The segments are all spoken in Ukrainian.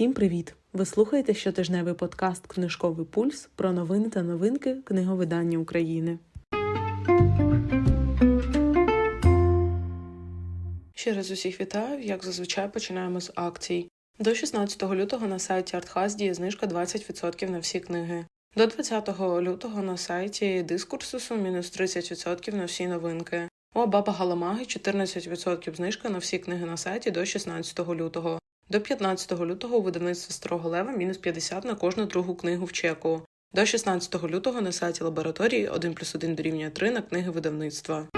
Всім привіт! Ви слухаєте щотижневий подкаст Книжковий пульс про новини та новинки книговидання України. Ще раз усіх вітаю. Як зазвичай починаємо з акцій. До 16 лютого на сайті Артхаз діє знижка 20% на всі книги. До 20 лютого на сайті Дискурсусу мінус 30% на всі новинки. У Баба Галамаги 14% знижка на всі книги на сайті до 16 лютого. До 15 лютого у видавництві Старого Лева мінус 50 на кожну другу книгу в чеку. До 16 лютого на сайті лабораторії 1 плюс 1 дорівнює 3 на книги видавництва.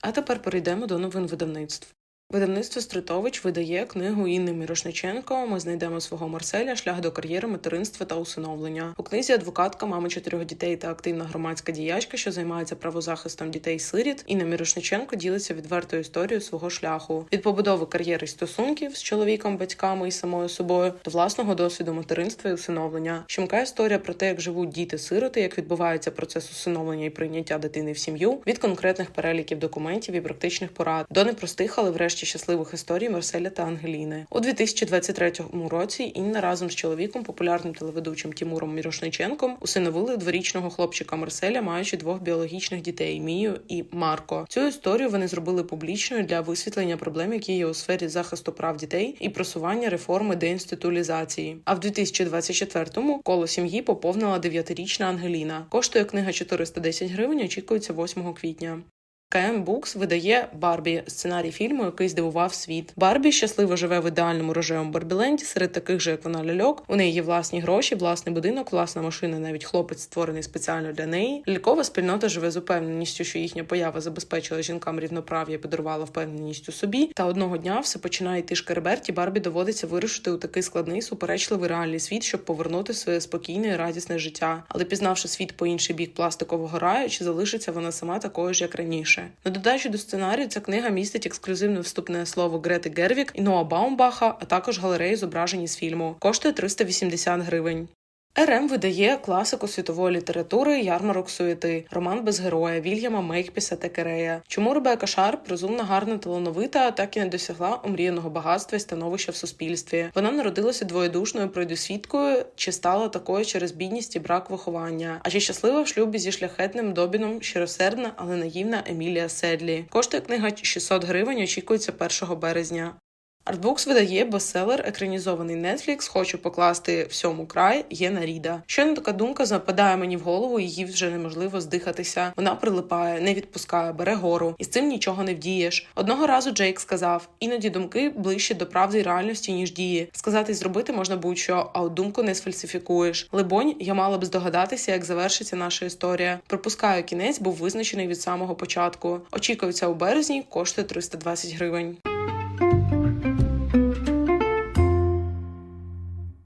А тепер перейдемо до новин видавництв. Видавництво Стритович видає книгу Інни Мірошниченко. Ми знайдемо свого Марселя шлях до кар'єри, материнства та усиновлення. У книзі адвокатка, мама чотирьох дітей та активна громадська діячка, що займається правозахистом дітей-сиріт. Інна Мірошниченко ділиться відвертою історією свого шляху від побудови кар'єри стосунків з чоловіком, батьками і самою собою до власного досвіду материнства і усиновлення. Щемка історія про те, як живуть діти-сироти, як відбувається процес усиновлення і прийняття дитини в сім'ю, від конкретних переліків документів і практичних порад до непростих, але врешті щасливих історій Марселя та Ангеліни. У 2023 році Інна разом з чоловіком, популярним телеведучим Тімуром Мірошниченком, усиновили дворічного хлопчика Марселя, маючи двох біологічних дітей Мію і Марко. Цю історію вони зробили публічною для висвітлення проблем, які є у сфері захисту прав дітей і просування реформи деінституалізації. А в 2024-му коло сім'ї поповнила дев'ятирічна Ангеліна. Коштує книга 410 гривень. Очікується 8 квітня. КМ Букс видає Барбі сценарій фільму, який здивував світ. Барбі щасливо живе в ідеальному рожевому Барбіленді серед таких же, як вона ляльок. У неї є власні гроші, власний будинок, власна машина, навіть хлопець створений спеціально для неї. Лялькова спільнота живе з упевненістю, що їхня поява забезпечила жінкам рівноправ'я, подарувала впевненість у собі. Та одного дня все починає йти шкереберті. Барбі доводиться вирушити у такий складний суперечливий реальний світ, щоб повернути своє спокійне і радісне життя. Але пізнавши світ по інший бік пластикового раю, чи залишиться вона сама такою ж, як раніше. На додачу до сценарію ця книга містить ексклюзивне вступне слово Грети Гервік і Ноа Баумбаха, а також галерею зображені з фільму. Коштує 380 гривень. РМ видає класику світової літератури Ярмарок суєти, роман без героя Вільяма Мейкпіса та Керея. Чому Ребека Шарп, розумна, гарна, талановита, так і не досягла омріяного багатства і становища в суспільстві. Вона народилася двоєдушною пройдосвідкою, чи стала такою через бідність і брак виховання. А чи щаслива в шлюбі зі шляхетним добіном, щиросердна, але наївна Емілія Седлі. Коштує книга 600 гривень. Очікується 1 березня. Артбукс видає бестселер, екранізований Netflix, Хочу покласти всьому край. Єна Ріда. Щойно така думка западає мені в голову, її вже неможливо здихатися. Вона прилипає, не відпускає, бере гору, і з цим нічого не вдієш. Одного разу Джейк сказав: іноді думки ближче до правди і реальності, ніж дії. Сказати і зробити можна будь-що, а от думку не сфальсифікуєш. Либонь, я мала б здогадатися, як завершиться наша історія. Припускаю, кінець був визначений від самого початку. Очікується у березні, коштує 320 гривень.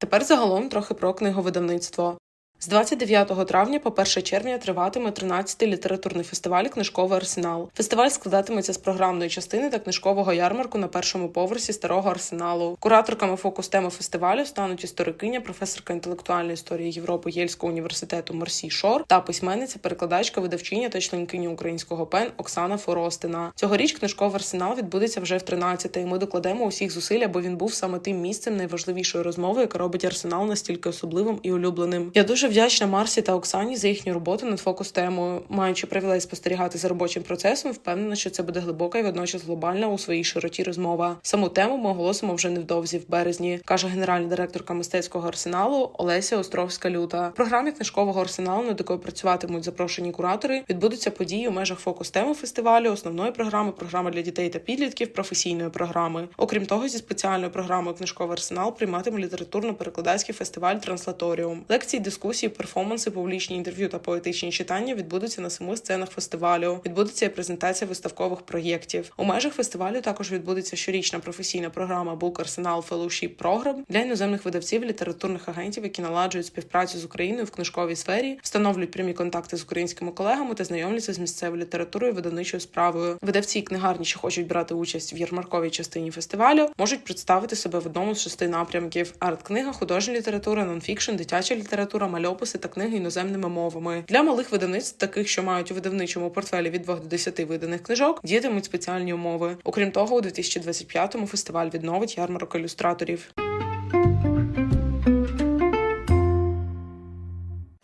Тепер загалом трохи про книговидавництво. З 29 травня по 1 червня триватиме 13-й літературний фестиваль Книжковий арсенал. Фестиваль складатиметься з програмної частини та книжкового ярмарку на першому поверсі старого арсеналу. Кураторками фокус теми фестивалю стануть історикиня, професорка інтелектуальної історії Європи Єльського університету Марсі Шор та письменниця, перекладачка, видавчиня та членкиня українського пен Оксана Форостина. Цьогоріч книжковий арсенал відбудеться вже в 13-й. Ми докладемо усіх зусиль, аби він був саме тим місцем найважливішої розмови, яка робить арсенал настільки особливим і улюбленим. Я дуже вдячна Марсі та Оксані за їхню роботу над фокус темою. Маючи привілей спостерігати за робочим процесом, впевнена, що це буде глибока і водночас глобальна у своїй широті розмова. Саму тему ми оголосимо вже невдовзі в березні, каже генеральна директорка мистецького арсеналу Олеся Островська Люта. В програмі книжкового арсеналу, над якою працюватимуть запрошені куратори, відбудуться події у межах фокус теми фестивалю, основної програми, програми для дітей та підлітків, професійної програми. Окрім того, зі спеціальною програмою книжковий арсенал прийматиме літературно-перекладацький фестиваль Транслаторіум. Лекції, дискусії, перформанси, публічні інтерв'ю та поетичні читання відбудуться на семи сценах фестивалю. Відбудеться презентація виставкових проєктів. У межах фестивалю також відбудеться щорічна професійна програма Book Arsenal Fellowship Program для іноземних видавців, літературних агентів, які наладжують співпрацю з Україною в книжковій сфері, встановлюють прямі контакти з українськими колегами та знайомляться з місцевою літературою видавничою справою. Видавці і книгарні, що хочуть брати участь в ярмарковій частині фестивалю, можуть представити себе в одному з шести напрямків: арт-книга, художня література, нонфікшн, дитяча література, мальовка мальописи та книги іноземними мовами. Для малих видавництв, таких, що мають у видавничому портфелі від 2 до 10 виданих книжок, діятимуть спеціальні умови. Окрім того, у 2025-му фестиваль відновить ярмарок ілюстраторів.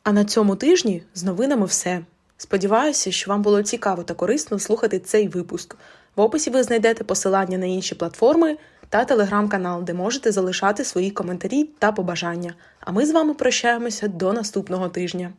А на цьому тижні з новинами все. Сподіваюся, що вам було цікаво та корисно слухати цей випуск. В описі ви знайдете посилання на інші платформи та телеграм-канал, де можете залишати свої коментарі та побажання. А ми з вами прощаємося до наступного тижня.